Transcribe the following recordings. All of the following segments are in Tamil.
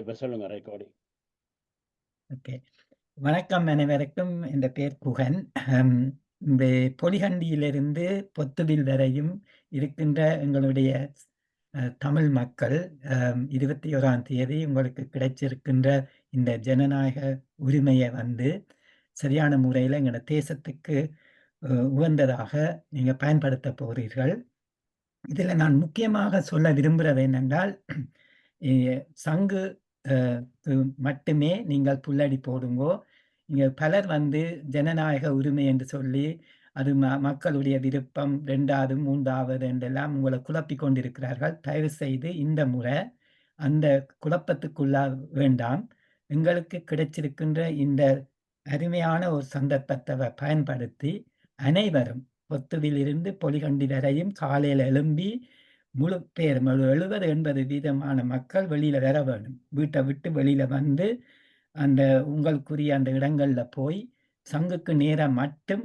இப்ப சொல்லுங்க ரெக்கார்டிங். ஓகே. வணக்கம் அனைவருக்கும். இந்த பேர் குகன். இந்த பொலிகண்டியிலிருந்து பொத்துவில் வரையும் இருக்கின்ற எங்களுடைய தமிழ் மக்கள் இருபத்தி ஓராம் தேதி உங்களுக்கு கிடைச்சிருக்கின்ற இந்த ஜனநாயக உரிமையை வந்து சரியான முறையில் எங்களோட தேசத்துக்கு உகந்ததாக நீங்கள் பயன்படுத்தப் போகிறீர்கள் இதில் நான் முக்கியமாக சொல்ல விரும்புகிறது என்னென்றால், சங்கு மட்டுமே நீங்கள் புல்லடி போடுங்கோ. இங்கே பலர் வந்து ஜனநாயக உரிமை என்று சொல்லி, அது ம மக்களுடைய விருப்பம் 2வது, 3வது என்றெல்லாம் உங்களை குழப்பிக் கொண்டிருக்கிறார்கள். தயவு செய்து இந்த முறை அந்த குழப்பத்துக்குள்ளாக வேண்டாம். எங்களுக்கு கிடைச்சிருக்கின்ற இந்த அருமையான ஒரு சந்தர்ப்பத்தை பயன்படுத்தி, அனைவரும் பொத்துவிலிருந்து பொலிகண்டி வரையும் காலையில் எழும்பி முழு பேர் எழுபது எண்பது வீதமான மக்கள் வெளியில வர வேணும். வீட்டை விட்டு வெளியில வந்து, அந்த உங்களுக்குரிய அந்த இடங்கள்ல போய், சங்குக்கு நேராக மட்டும்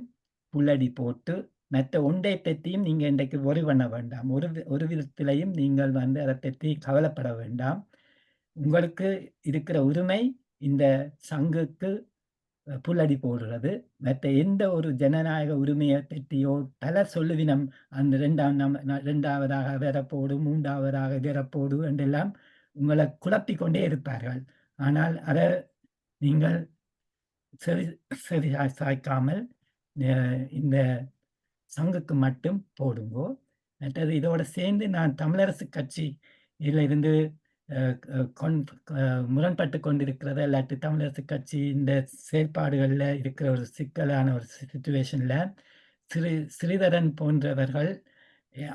புள்ளடி போட்டு, மற்ற ஒன்றை பற்றியும் நீங்கள் இன்றைக்கு ஒரு பண்ண வேண்டாம். ஒரு வி ஒரு விதத்திலையும் நீங்கள் வந்து அதை பற்றி கவலைப்பட வேண்டாம். உங்களுக்கு இருக்கிற உரிமை இந்த சங்குக்கு புல்லடி போடுறது. மற்ற எந்த ஒரு ஜனநாயக உரிமையை பற்றியோ பல சொல்லுவினம். அந்த ரெண்டாம் நம் 2வதாக அவர மூன்றாவதாக 3வதாக என்றெல்லாம் உங்களை குழப்பிக்கொண்டே இருப்பார்கள். ஆனால் அதை நீங்கள் செவி செவி சாய்க்காமல் இந்த சங்குக்கு மட்டும் போடுங்கோ. மற்றது இதோட சேர்ந்து நான் தமிழரசு கட்சி இதில் இருந்து முரண்பட்டு கொண் கொண்டிருக்கிறத இல்லாட்டி தமிழரசு கட்சி இந்த செயற்பாடுகளில் இருக்கிற ஒரு சிக்கலான ஒரு சுச்சுவேஷனில் ஸ்ரீ ஸ்ரீதரன் போன்றவர்கள்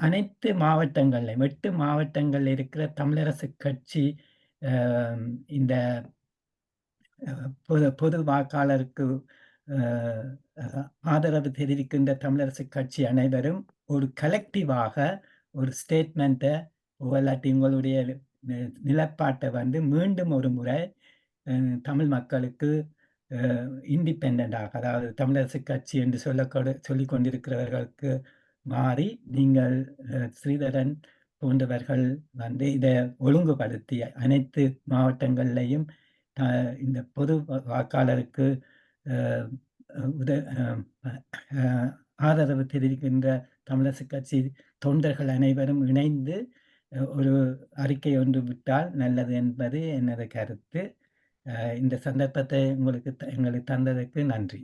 அனைத்து மாவட்டங்களில் எட்டு மாவட்டங்களில் இருக்கிற தமிழரசு கட்சி இந்த பொது பொது வாக்காளருக்கு ஆதரவு தெரிவிக்கின்ற தமிழரசு கட்சி அனைவரும் ஒரு கலெக்டிவாக ஒரு ஸ்டேட்மெண்ட்டை இல்லாட்டி உங்களுடைய நிலப்பாட்டை வந்து மீண்டும் ஒரு முறை தமிழ் மக்களுக்கு இண்டிபெண்டாக அதாவது தமிழரசு கட்சி என்று சொல்லக்கூட சொல்லி கொண்டிருக்கிறவர்களுக்கு மாறி, நீங்கள் ஸ்ரீதரன் போன்றவர்கள் வந்து இதை ஒழுங்குபடுத்தி அனைத்து மாவட்டங்கள்லையும் இந்த பொது வாக்காளருக்கு உத ஆதரவு தெரிவிக்கின்ற தமிழரசு கட்சி தொண்டர்கள் அனைவரும் இணைந்து ஒரு அறிக்கை ஒன்று விட்டால் நல்லது என்பது எனது கருத்து. இந்த சந்தர்ப்பத்தை உங்களுக்கு த எங்களுக்கு தந்ததற்கு நன்றி.